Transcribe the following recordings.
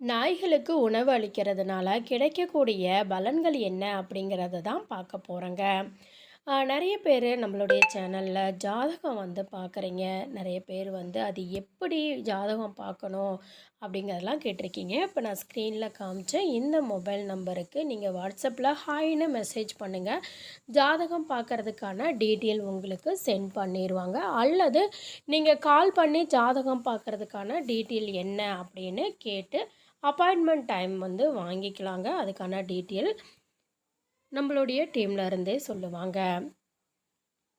நாய்களுக்கு உணவு அளிக்கிறதுனால கிடைக்கக்கூடிய பலன்கள் என்ன அப்படிங்கிறத தான் பார்க்க போகிறோங்க நிறைய பேர் நம்மளுடைய சேனலில் ஜாதகம் வந்து பார்க்குறீங்க. நிறைய பேர் வந்து அது எப்படி ஜாதகம் பார்க்கணும் அப்படிங்கிறதெல்லாம் கேட்டிருக்கீங்க. இப்போ நான் ஸ்க்ரீனில் காமிச்சேன். இந்த மொபைல் நம்பருக்கு நீங்கள் வாட்ஸ்அப்பில் ஹாய்னு மெசேஜ் பண்ணுங்கள் ஜாதகம் பார்க்குறதுக்கான டீட்டெயில் உங்களுக்கு சென்ட் பண்ணிடுவாங்க அல்லது நீங்கள் கால் பண்ணி ஜாதகம் பார்க்குறதுக்கான டீட்டெயில் என்ன அப்படின்னு கேட்டு அப்பாயின்மெண்ட் டைம் வந்து வாங்கிக்கலாங்க. அதுக்கான டீட்டெயில் நம்மளுடைய டீமில் இருந்தே சொல்லுவாங்க.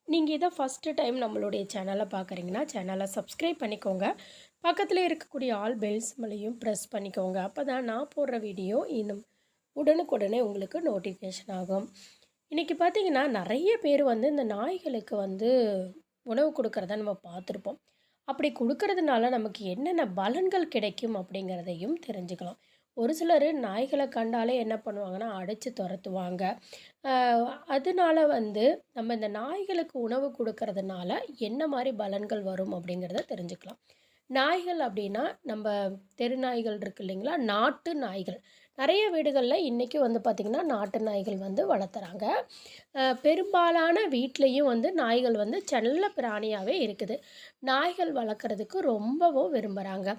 நீங்கள் இதை ஃபஸ்ட்டு டைம் நம்மளுடைய சேனலை பார்க்குறீங்கன்னா சேனலை சப்ஸ்கிரைப் பண்ணிக்கோங்க. பக்கத்தில் இருக்கக்கூடிய ஆல் பெல்ஸ் மேலேயும் ப்ரெஸ் பண்ணிக்கோங்க. அப்போ தான் நான் போடுற வீடியோ இன்னும் உடனுக்குடனே உங்களுக்கு நோட்டிஃபிகேஷன் ஆகும். இன்றைக்கி பார்த்திங்கன்னா நிறைய பேர் வந்து இந்த நாய்களுக்கு வந்து உணவு கொடுக்குறத நம்ம பார்த்துருப்போம். அப்படி கொடுக்கறதுனால நமக்கு என்னென்ன பலன்கள் கிடைக்கும் அப்படிங்கிறதையும் தெரிஞ்சுக்கலாம். ஒரு சிலர் நாய்களை கண்டாலே என்ன பண்ணுவாங்கன்னா அடைச்சி துரத்துவாங்க. அதனால வந்து நம்ம இந்த நாய்களுக்கு உணவு கொடுக்கறதுனால என்ன மாதிரி பலன்கள் வரும் அப்படிங்கிறத தெரிஞ்சுக்கலாம். நாய்கள் அப்படின்னா நம்ம தெரு நாய்கள் இருக்கு இல்லைங்களா? நாட்டு நாய்கள். நிறைய வீடுகளில் இன்றைக்கி வந்து பார்த்திங்கன்னா நாட்டு நாய்கள் வந்து வளர்த்துறாங்க. பெரும்பாலான வீட்லேயும் வந்து நாய்கள் வந்து செல்ல பிராணியாகவே இருக்குது. நாய்கள் வளர்க்குறதுக்கு ரொம்பவும் விரும்புகிறாங்க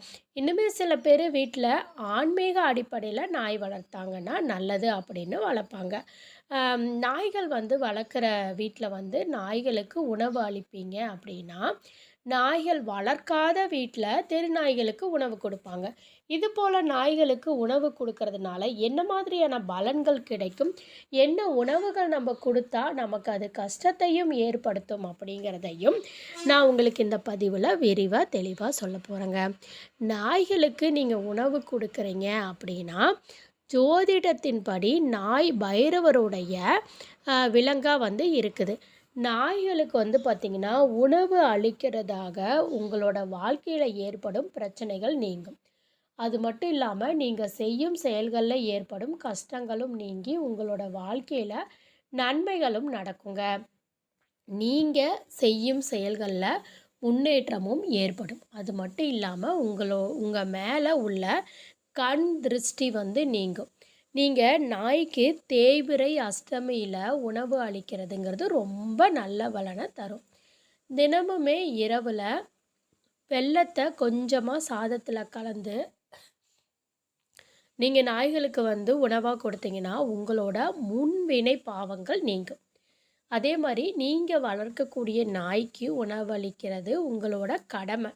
இன்னுமே சில பேர் வீட்டில் ஆன்மீக அடிப்படையில் நாய் வளர்த்தாங்கன்னா நல்லது அப்படின்னு வளர்ப்பாங்க. நாய்கள் வந்து வளர்க்குற வீட்டில் வந்து நாய்களுக்கு உணவு அளிப்பீங்க அப்படின்னா நாய்கள் வளர்க்காத வீட்டில் தெரு நாய்களுக்கு உணவு கொடுப்பாங்க. இது போல் நாய்களுக்கு உணவு கொடுக்கறதுனால என்ன மாதிரியான பலன்கள் கிடைக்கும்? என்ன உணவுகள் நம்ம கொடுத்தா நமக்கு அது கஷ்டத்தையும் ஏற்படுத்தும் அப்படிங்கிறதையும் நான் உங்களுக்கு இந்த பதிவில் விரிவாக தெளிவாக சொல்ல போகிறேங்க நாய்களுக்கு நீங்கள் உணவு கொடுக்குறீங்க அப்படின்னா ஜோதிடத்தின்படி நாய் பைரவருடைய விலங்காக வந்து இருக்குது. நாய்களுக்கு வந்து பார்த்திங்கன்னா உணவு அளிக்கிறதாக உங்களோட வாழ்க்கையில் ஏற்படும் பிரச்சனைகள் நீங்கும். அது மட்டும் இல்லாமல் நீங்கள் செய்யும் செயல்களில் ஏற்படும் கஷ்டங்களும் நீங்கி உங்களோட வாழ்க்கையில் நன்மைகளும் நடக்குங்க. நீங்கள் செய்யும் செயல்களில் முன்னேற்றமும் ஏற்படும். அது மட்டும் இல்லாமல் உங்களோ உங்கள் மேலே உள்ள கண் திருஷ்டி வந்து நீங்கும். நீங்கள் நாய்க்கு தேய்பிறை அஷ்டமியில் உணவு அளிக்கிறதுங்கிறது ரொம்ப நல்ல பலனை தரும். தினமுமே இரவில் வெள்ளத்தை கொஞ்சமாக சாதத்தில் கலந்து நீங்கள் நாய்களுக்கு வந்து உணவாக கொடுத்தீங்கன்னா உங்களோட முன்வினை பாவங்கள் நீங்கும். அதே மாதிரி நீங்கள் வளர்க்கக்கூடிய நாய்க்கு உணவளிக்கிறது உங்களோட கடமை.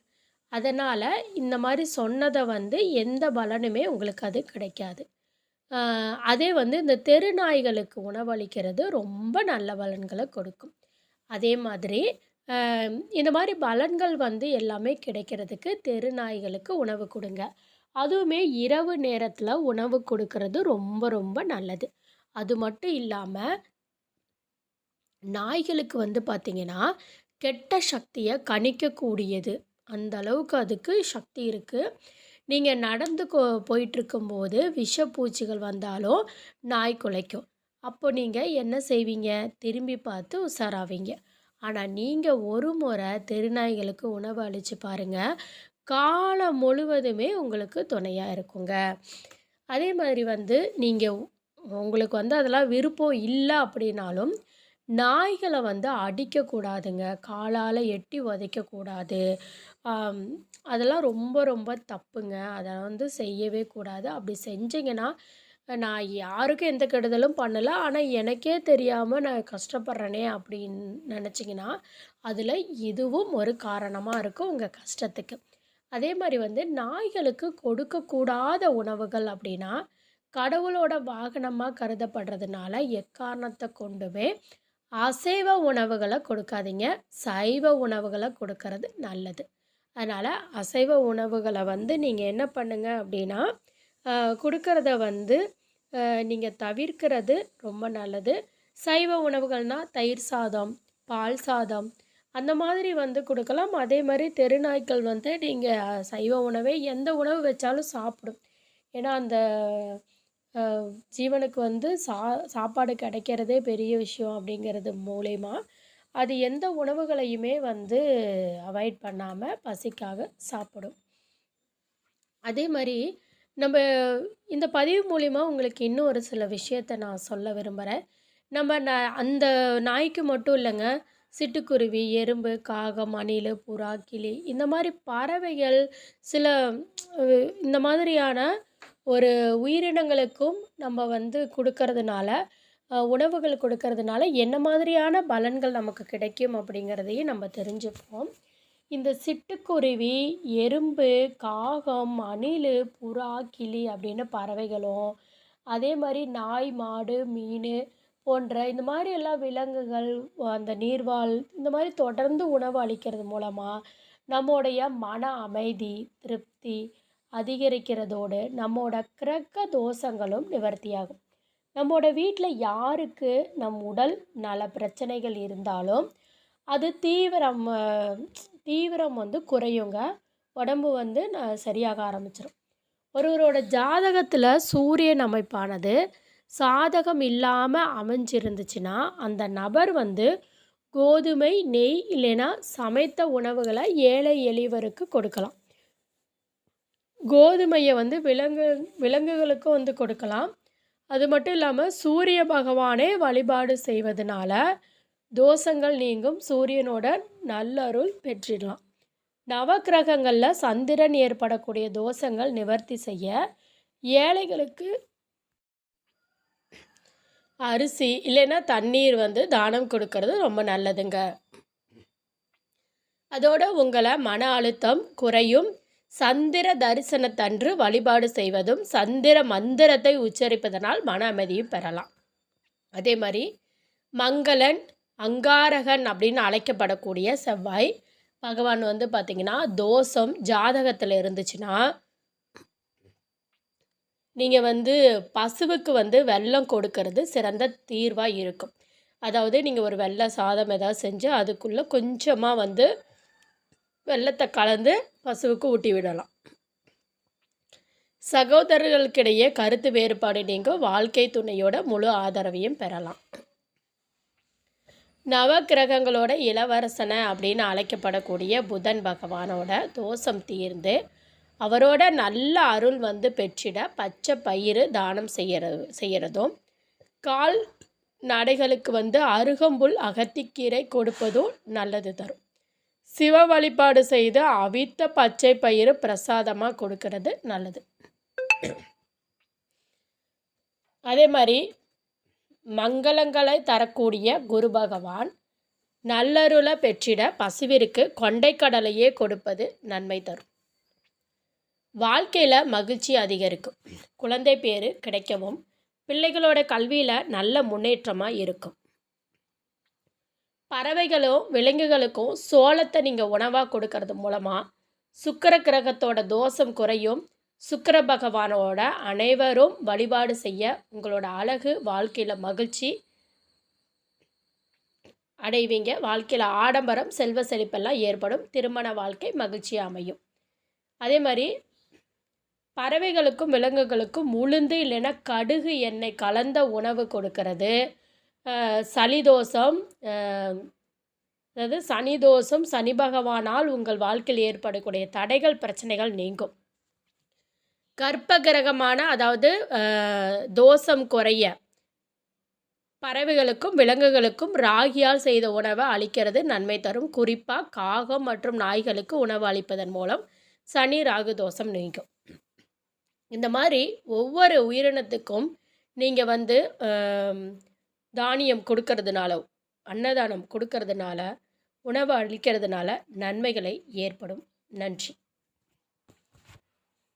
அதனால் இந்த மாதிரி சொன்னதை வந்து எந்த பலனுமே உங்களுக்கு அது கிடைக்காது. அதே வந்து இந்த தெரு நாய்களுக்கு உணவளிக்கிறது ரொம்ப நல்ல பலன்களை கொடுக்கும். அதே மாதிரி இந்த மாதிரி பலன்கள் வந்து எல்லாமே கிடைக்கிறதுக்கு தெரு நாய்களுக்கு உணவு கொடுங்க. அதுவுமே இரவு நேரத்தில் உணவு கொடுக்கறது ரொம்ப ரொம்ப நல்லது. அது மட்டும் இல்லாமல் நாய்களுக்கு வந்து பார்த்திங்கன்னா கெட்ட சக்தியை கணிக்கக்கூடியது. அந்த அளவுக்கு அதுக்கு சக்தி இருக்குது நீங்கள் நடந்து கொ போயிட்டுருக்கும்போது விஷப்பூச்சிகள் வந்தாலும் நாய் குலைக்கும். அப்போ நீங்கள் என்ன செய்வீங்க? திரும்பி பார்த்து உஷாராவீங்க ஆனால் நீங்கள் ஒரு முறை தெருநாய்களுக்கு உணவு அளித்து பாருங்கள் காலம் முழுவதுமே உங்களுக்கு துணையாக இருக்குங்க. அதே மாதிரி வந்து நீங்கள் உங்களுக்கு வந்து அதெல்லாம் விருப்பம் இல்லை அப்படின்னாலும் நாய்களை வந்து அடிக்கக்கூடாதுங்க. காலால் எட்டி உதைக்கக்கூடாது. அதெல்லாம் ரொம்ப ரொம்ப தப்புங்க. அதை வந்து செய்யவே கூடாது. அப்படி செஞ்சிங்கன்னா நான் யாருக்கும் எந்த கெடுதலும் பண்ணலை. ஆனால் எனக்கே தெரியாமல் நான் கஷ்டப்படுறேனே அப்படின்னு நினச்சிங்கன்னா அதில் இதுவும் ஒரு காரணமாக இருக்கும் உங்கள் கஷ்டத்துக்கு. அதே மாதிரி வந்து நாய்களுக்கு கொடுக்கக்கூடாத உணவுகள் அப்படின்னா கடவுளோட வாகனமாக கருதப்படுறதுனால எக்காரணத்தை கொண்டுமே அசைவ உணவுகளை கொடுக்காதீங்க. சைவ உணவுகளை கொடுக்கறது நல்லது. அதனால் அசைவ உணவுகளை வந்து நீங்கள் என்ன பண்ணுங்க அப்படின்னா கொடுக்கறத வந்து நீங்கள் தவிர்க்கிறது ரொம்ப நல்லது. சைவ உணவுகள்னால் தயிர் சாதம் பால் சாதம் அந்த மாதிரி வந்து கொடுக்கலாம். அதே மாதிரி தெருநாய்க்கள் வந்து நீங்கள் சைவ உணவே எந்த உணவு வச்சாலும் சாப்பிடும். ஏன்னா அந்த ஜீவனுக்கு வந்து சா சாப்பாடு கிடைக்கிறதே பெரிய விஷயம் அப்படிங்கிறது மூலயமா. அது எந்த உணவுகளையுமே வந்து அவாய்ட் பண்ணாமல் பசிக்காக சாப்பிடும். அதே மாதிரி நம்ம இந்த பதிவு மூலிமா உங்களுக்கு இன்னும் ஒரு சில விஷயத்த நான் சொல்ல விரும்புகிறேன் நம்ம ந அந்த நாய்க்கு மட்டும் இல்லைங்க. சிட்டுக்குருவி எறும்பு காகம் அணில் புறா கிளி இந்த மாதிரி பறவைகள் சில இந்த மாதிரியான ஒரு உயிரினங்களுக்கும் நம்ம வந்து கொடுக்கறதுனால உணவுகள் கொடுக்கறதுனால என்ன மாதிரியான பலன்கள் நமக்கு கிடைக்கும் அப்படிங்கிறதையும் நம்ம தெரிஞ்சுப்போம். இந்த சிட்டுக்குருவி எறும்பு காகம் அணில் புறா கிளி அப்படின்னு பறவைகளும் அதே மாதிரி நாய் மாடு மீன் போன்ற இந்த மாதிரி எல்லாம் விலங்குகள் அந்த நீர்வாழ் இந்த மாதிரி தொடர்ந்து உணவு அளிக்கிறது மூலமாக நம்முடைய மன அமைதி திருப்தி அதிகரிக்கிறதோடு நம்மோட கிரக தோஷங்களும் நிவர்த்தியாகும். நம்மோட வீட்டில் யாருக்கு நம் உடல் நல பிரச்சனைகள் இருந்தாலும் அது தீவிரம் தீவிரம் வந்து குறையுங்க. உடம்பு வந்து ந- சரியாக ஆரம்பிச்சிடும் ஒருவரோட ஜாதகத்தில் சூரியன் அமைப்பானது சாதகம் இல்லாமல் அமைஞ்சிருந்துச்சுன்னா அந்த நபர் வந்து கோதுமை நெய் இல்லைன்னா சமைத்த உணவுகளை ஏழை எளியவருக்கு கொடுக்கலாம். கோதுமையை வந்து விலங்கு விலங்குகளுக்கும் வந்து கொடுக்கலாம். அது மட்டும் இல்லாமல் சூரிய பகவானே வழிபாடு செய்வதனால தோஷங்கள் நீங்கும். சூரியனோட நல்லருள் பெற்றிடலாம். நவக்கிரகங்களில் சந்திரன் ஏற்படக்கூடிய தோஷங்கள் நிவர்த்தி செய்ய ஏழைகளுக்கு அரிசி இல்லைன்னா தண்ணீர் வந்து தானம் கொடுக்கறது ரொம்ப நல்லதுங்க. அதோட உங்களை மன அழுத்தம் குறையும். சந்திர தரிசனத்தன்று வழிபாடு செய்வதும் சந்திர மந்திரத்தை உச்சரிப்பதனால் மன அமைதியும் பெறலாம். அதே மாதிரி மங்களன் அங்காரகன் அப்படின்னு அழைக்கப்படக்கூடிய செவ்வாய் பகவான் வந்து பார்த்திங்கன்னா தோஷம் ஜாதகத்தில் இருந்துச்சுன்னா நீங்கள் வந்து பசுவுக்கு வந்து வெள்ளம் கொடுக்கறது சிறந்த தீர்வாக இருக்கும். அதாவது நீங்கள் ஒரு வெள்ளை சாதம் ஏதாவது செஞ்சு அதுக்குள்ளே கொஞ்சமாக வந்து வெள்ளத்தை கலந்து பசுவுக்கு ஊட்டி விடலாம். சகோதரர்களுக்கிடையே கருத்து வேறுபாடு நீங்க வாழ்க்கை துணையோட முழு ஆதரவையும் பெறலாம். நவக்கிரகங்களோட இளவரசனை அப்படின்னு அழைக்கப்படக்கூடிய புதன் பகவானோட தோஷம் தீர்ந்து அவரோட நல்ல அருள் வந்து பெற்றிட பச்சை பயிறு தானம் செய்கிற செய்கிறதும் கால் நடைகளுக்கு வந்து அருகம்புல் அகத்திக்கீரை கொடுப்பதும் நல்லது தரும். சிவ வழிபாடு செய்து அவித்த பச்சை பயிறு பிரசாதமாக கொடுக்கறது நல்லது. அதே மாதிரி மங்களங்களை தரக்கூடிய குரு பகவான் நல்லருளை பெற்றிட பசுவிற்கு கொண்டைக்கடலையே கொடுப்பது நன்மை தரும். வாழ்க்கையில் மகிழ்ச்சி அதிகரிக்கும். குழந்தை பேர் கிடைக்கவும் பிள்ளைகளோட கல்வியில் நல்ல முன்னேற்றமாக இருக்கும். பறவைகளும் விலங்குகளுக்கும் சோளத்தை நீங்கள் உணவாக கொடுக்கறது மூலமாக சுக்கிர கிரகத்தோட தோஷம் குறையும். சுக்கிர பகவானோட அனைவரும் வழிபாடு செய்ய உங்களோட அழகு வாழ்க்கையில் மகிழ்ச்சி அடைவீங்க. வாழ்க்கையில் ஆடம்பரம் செல்வ செழிப்பெல்லாம் ஏற்படும். திருமண வாழ்க்கை மகிழ்ச்சி அமையும். அதே மாதிரி பறவைகளுக்கும் விலங்குகளுக்கும் உளுந்து இல்லைன்னா கடுகு எண்ணெய் கலந்த உணவு கொடுக்கறது. சலிதோஷம் சளி தோஷம் அதாவது சனி தோஷம் சனி பகவானால் உங்கள் வாழ்க்கையில் ஏற்படக்கூடிய தடைகள் பிரச்சனைகள் நீங்கும். கர்ப்ப கிரகமான அதாவது தோஷம் குறைய பறவைகளுக்கும் விலங்குகளுக்கும் ராகியால் செய்த உணவை அளிக்கிறது நன்மை தரும். குறிப்பாக காகம் மற்றும் நாய்களுக்கு உணவு அளிப்பதன் மூலம் சனி ராகு தோஷம் நீங்கும். இந்த மாதிரி ஒவ்வொரு உயிரினத்துக்கும் நீங்கள் வந்து தானியம் கொடுக்கறதுனால அன்னதானம் கொடுக்கறதுனால உணவு அளிக்கிறதுனால நன்மைகளை ஏற்படும். நன்றி.